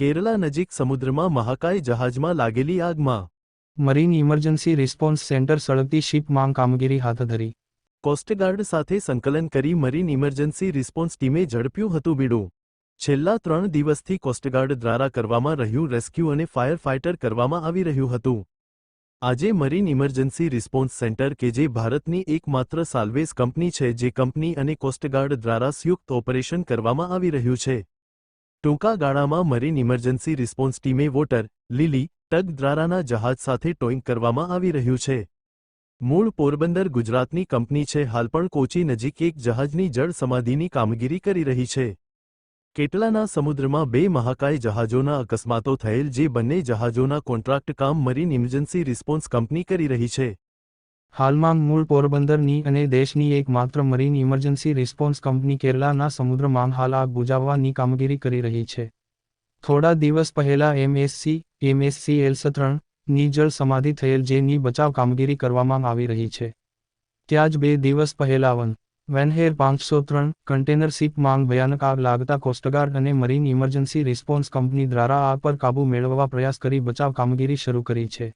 કેરલા નજીક સમુદ્રમાં મહાકાય જહાજમાં લાગેલી આગમાં. મરીન ઇમરજન્સી રિસ્પોન્સ સેન્ટર સળગતી શિપમાં કામગીરી હાથ ધરી. કોસ્ટગાર્ડ સાથે સંકલન કરી મરીન ઇમરજન્સી રિસ્પોન્સ ટીમે ઝડપ્યું હતું બીડું. છેલ્લા ત્રણ દિવસથી કોસ્ટગાર્ડ દ્વારા કરવામાં રહ્યું રેસ્ક્યુ અને ફાયર ફાઇટર કરવામાં આવી રહ્યું હતું. આજે મરીન ઇમરજન્સી રિસ્પોન્સ સેન્ટર કે જે ભારતની એકમાત્ર સાલ્વેઝ કંપની છે જે કંપની અને કોસ્ટગાર્ડ દ્વારા સંયુક્ત ઓપરેશન કરવામાં આવી રહ્યું છે. ટૂંકા ગાળામાં મરીન ઇમરજન્સી રિસ્પોન્સ ટીમે વોટર, લીલી, ટગ દ્વારાના જહાજ સાથે ટોઈંગ કરવામાં આવી રહ્યું છે. મૂળ પોરબંદર ગુજરાતની કંપની છે, હાલ પણ કોચી નજીક એક જહાજની જળ સમાધિની કામગીરી કરી રહી છે. કેટલાના સમુદ્રમાં બે મહાકાય જહાજોના અકસ્માતો થયેલ જે બંને જહાજોના કોન્ટ્રાક્ટ કામ મરીન ઇમરજન્સી રિસ્પોન્સ કંપની કરી રહી છે. હાલમાં મૂળ પોરબંદરની અને દેશની એકમાત્ર મરીન ઇમરજન્સી રિસ્પોન્સ કંપની કેરલાના સમુદ્રમાં હાલ આગ બુજાવવાની કામગીરી કરી રહી છે. થોડા દિવસ પહેલા એમએસસી એમએસસી એલ સત્રણની જળ સમાધિ થયેલ જેની બચાવ કામગીરી કરવામાં આવી રહી છે. ત્યાં જ બે દિવસ પહેલા વન વેનહેર પાંચસો ત્રણ કન્ટેનર શિપમાં ભયાનક આગ લાગતા કોસ્ટગાર્ડ અને મરીન ઇમરજન્સી રિસ્પોન્સ કંપની દ્વારા આગ પર કાબૂ મેળવવા પ્રયાસ કરી બચાવ કામગીરી શરૂ કરી છે.